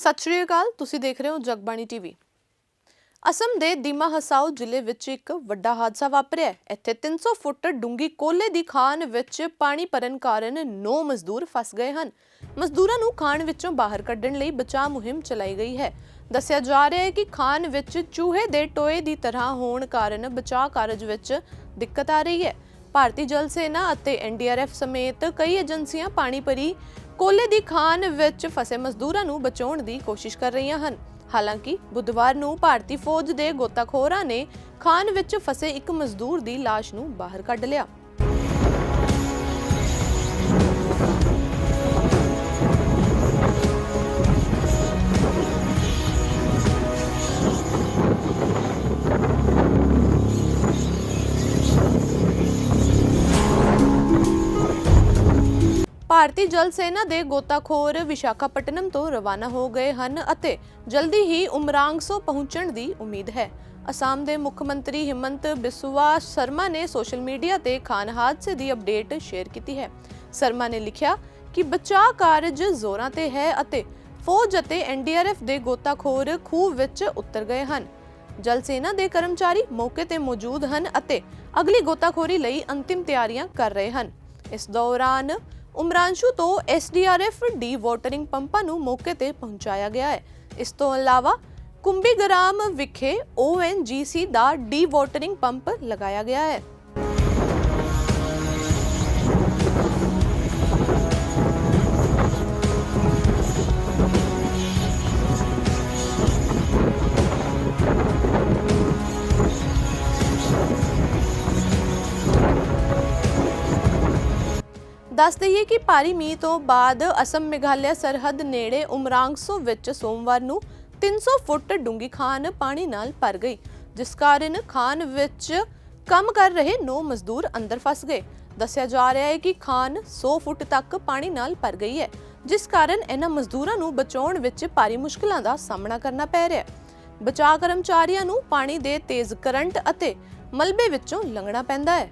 ਸਤਿ ਸ਼੍ਰੀ ਅਕਾਲ, ਤੁਸੀਂ ਦੇਖ ਰਹੇ ਹੋ ਜਗਬਾਣੀ ਟੀਵੀ। ਅਸਮ ਦੇ ਦੀਮਾ ਹਸਾਓ ਜ਼ਿਲ੍ਹੇ ਵਿੱਚ ਇੱਕ ਵੱਡਾ ਹਾਦਸਾ ਵਾਪਰਿਆ ਹੈ। ਇੱਥੇ 300 ਫੁੱਟ ਡੂੰਗੀ ਕੋਲੇ ਦੀ ਖਾਨ ਵਿੱਚ ਪਾਣੀ ਭਰਨ ਕਾਰਨ 9 ਮਜ਼ਦੂਰ ਫਸ ਗਏ ਹਨ। ਮਜ਼ਦੂਰਾਂ ਨੂੰ ਖਾਨ ਵਿੱਚੋਂ ਬਾਹਰ ਕੱਢਣ ਲਈ ਬਚਾਅ ਮੁਹਿੰਮ ਚਲਾਈ ਗਈ ਹੈ। ਦੱਸਿਆ ਜਾ ਰਿਹਾ ਹੈ ਕਿ ਖਾਨ ਵਿੱਚ ਚੂਹੇ ਦੇ ਟੋਏ ਦੀ ਤਰ੍ਹਾਂ ਹੋਣ ਕਾਰਨ ਬਚਾਅ ਕਾਰਜ ਵਿੱਚ ਦਿੱਕਤ ਆ ਰਹੀ ਹੈ। ਭਾਰਤੀ ਜਲ ਸੈਨਾ ਅਤੇ ਐਨਡੀਆਰਐਫ ਸਮੇਤ ਕਈ ਏਜੰਸੀਆਂ ਪਾਣੀ ਭਰੀ ਕੋਲੇ ਦੀ ਖਾਨ ਵਿੱਚ ਫਸੇ ਮਜ਼ਦੂਰਾਂ ਨੂੰ ਬਚਾਉਣ ਦੀ ਕੋਸ਼ਿਸ਼ ਕਰ ਰਹੀਆਂ ਹਨ। ਹਾਲਾਂਕਿ, ਬੁੱਧਵਾਰ ਨੂੰ ਭਾਰਤੀ ਫੌਜ ਦੇ ਗੋਤਾਖੋਰਾਂ ਨੇ ਖਾਨ ਵਿੱਚ ਫਸੇ ਇੱਕ ਮਜ਼ਦੂਰ ਦੀ ਲਾਸ਼ ਨੂੰ ਬਾਹਰ ਕੱਢ ਲਿਆ। ਭਾਰਤੀ ਜਲ ਸੈਨਾ ਦੇ ਗੋਤਾਖੋਰ ਵਿਸ਼ਾਖਾਪਟਨਮ ਤੋਂ ਰਵਾਨਾ ਹੋ ਗਏ ਹਨ ਅਤੇ ਜਲਦੀ ਹੀ ਉਮਰਾਂਗਸੋ ਪਹੁੰਚਣ ਦੀ ਉਮੀਦ ਹੈ। ਅਸਾਮ ਦੇ ਮੁੱਖ ਮੰਤਰੀ ਹਿਮੰਤ ਬਿਸਵਾ ਸ਼ਰਮਾ ਨੇ ਸੋਸ਼ਲ ਮੀਡੀਆ ਤੇ ਖਾਨ ਹਾਦਸੇ ਦੀ ਅਪਡੇਟ ਸ਼ੇਅਰ ਕੀਤੀ ਹੈ। ਸ਼ਰਮਾ ਨੇ ਲਿਖਿਆ ਕਿ ਬਚਾਅ ਕਾਰਜ ਜ਼ੋਰਾਂ ਤੇ ਹੈ ਅਤੇ ਫੌਜ ਅਤੇ ਐਨਡੀਆਰਐਫ ਦੇ ਗੋਤਾਖੋਰ ਖੂਹ ਵਿੱਚ ਉਤਰ ਗਏ ਹਨ। ਜਲ ਸੈਨਾ ਦੇ ਕਰਮਚਾਰੀ ਮੌਕੇ ਤੇ ਮੌਜੂਦ ਹਨ ਅਤੇ ਅਗਲੀ ਗੋਤਾਖੋਰੀ ਲਈ ਅੰਤਿਮ ਤਿਆਰੀਆਂ ਕਰ ਰਹੇ ਹਨ। ਇਸ ਦੌਰਾਨ ਉਮਰਾਂਸ਼ੂ ਤੋਂ ਐਸਡੀਆਰਐਫ ਡੀ ਵਾਟਰਿੰਗ ਪੰਪਾਂ ਨੂੰ ਮੌਕੇ ਤੇ ਪਹੁੰਚਾਇਆ ਗਿਆ ਹੈ। ਇਸ ਤੋਂ ਇਲਾਵਾ ਕੁੰਬੀਗਰਾਮ ਵਿਖੇ ਓਐਨਜੀਸੀ ਦਾ ਡੀ ਵਾਟਰਿੰਗ ਪੰਪ ਲਗਾਇਆ ਗਿਆ ਹੈ। ਦੱਸ ਦਈਏ ਕਿ ਭਾਰੀ ਮੀਂਹ ਤੋਂ ਬਾਅਦ ਅਸਮ ਮੇਘਾਲਿਆ ਸਰਹੱਦ ਨੇੜੇ ਉਮਰਾਂਗਸੋ ਵਿੱਚ ਸੋਮਵਾਰ ਨੂੰ 300 ਫੁੱਟ ਡੂੰਗੀ ਖਾਨ ਪਾਣੀ ਨਾਲ ਭਰ ਗਈ, ਜਿਸ ਕਾਰਨ ਖਾਨ ਵਿੱਚ ਕੰਮ ਕਰ ਰਹੇ 9 ਮਜ਼ਦੂਰ ਅੰਦਰ ਫਸ ਗਏ। ਦੱਸਿਆ ਜਾ ਰਿਹਾ ਹੈ ਕਿ ਖਾਨ 100 ਫੁੱਟ ਤੱਕ ਪਾਣੀ ਨਾਲ ਭਰ ਗਈ ਹੈ, ਜਿਸ ਕਾਰਨ ਇਹਨਾਂ ਮਜ਼ਦੂਰਾਂ ਨੂੰ ਬਚਾਉਣ ਵਿੱਚ ਭਾਰੀ ਮੁਸ਼ਕਲਾਂ ਦਾ ਸਾਹਮਣਾ ਕਰਨਾ ਪੈ ਰਿਹਾ ਹੈ। ਬਚਾਅ ਕਰਮਚਾਰੀਆਂ ਨੂੰ ਪਾਣੀ ਦੇ ਤੇਜ਼ ਕਰੰਟ ਅਤੇ ਮਲਬੇ ਵਿੱਚੋਂ ਲੰਘਣਾ ਪੈਂਦਾ ਹੈ।